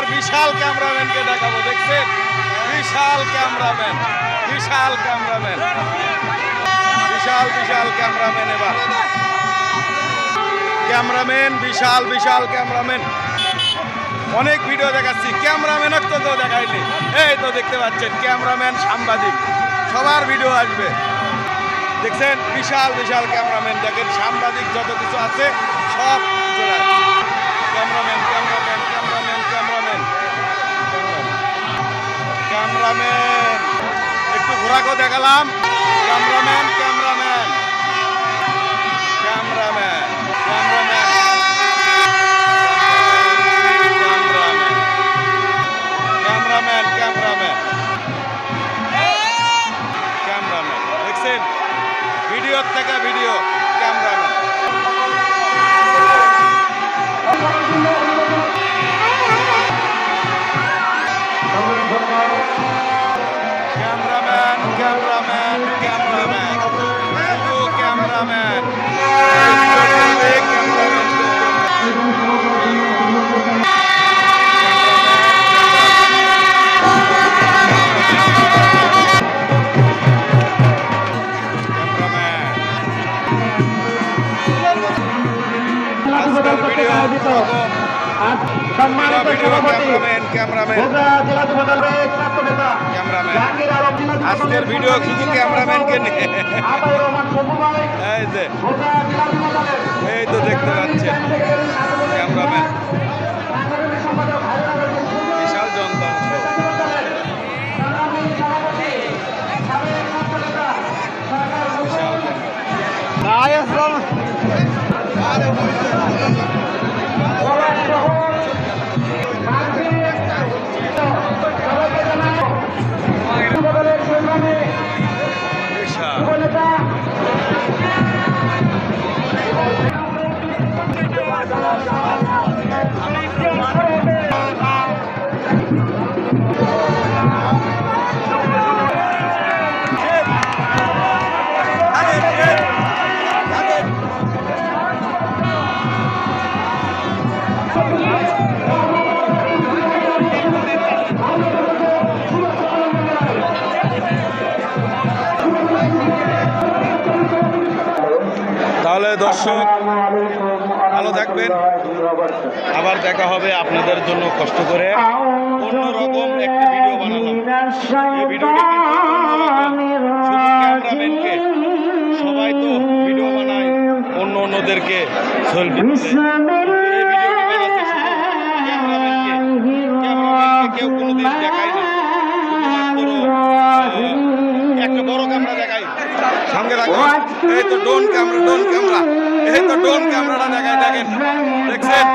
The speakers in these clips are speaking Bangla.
আমার বিশাল ক্যামেরাম্যানকে দেখাবো, দেখছেন? বিশাল ক্যামেরাম্যান বিশাল ক্যামেরাম্যান। বিশাল বিশাল ক্যামেরাম্যান এবার। ক্যামেরাম্যান, বিশাল বিশাল ক্যামেরাম্যান। অনেক ভিডিও দেখাচ্ছি, ক্যামেরাম্যান তো তো দেখাইলি এই তো দেখতে পাচ্ছেন, ক্যামেরাম্যান সাংবাদিক। সবার ভিডিও আসবে। দেখছেন? বিশাল বিশাল ক্যামেরাম্যান। দেখেন, সাংবাদিক যত কিছু আছে, সব ঘোরাকেও দেখালাম। Cameraman cameraman. Cameraman cameraman. Cameraman cameraman. Cameraman দেখছেন? ভিডিওর থেকে ভিডিও। ক্যামেরাম্যান ক্যামেরাম্যান শুধু ক্যামেরাম্যান সম্মানিত সভাপতি ক্যামেরাম্যান ক্যামেরাম্যান জেলা যুবদলের ছাত্র নেতা আজকের ভিডিও শুধু ক্যামেরাম্যানকে নিয়ে? এই এই তো দেখতে পাচ্ছেন ক্যামেরাম্যান বিশাল যন্ত্রাংশ বিশাল Gaza, Gaza. দর্শক, ভালো থাকবেন। আবার দেখা হবে আপনাদের জন্য কষ্ট করে। অন্যরকম সবাই তো ভিডিও বানায়। অন্য অন্যদেরকে কেউ কোনোদিন দেখায় না। একটা বড় ক্যামেরা সঙ্গে রাখো এই তো ডোন ক্যামেরা ডোন ক্যামেরা এই তো ডোন ক্যামেরাটা দেখাই দেখেন দেখছেন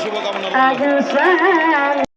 শুভকামনা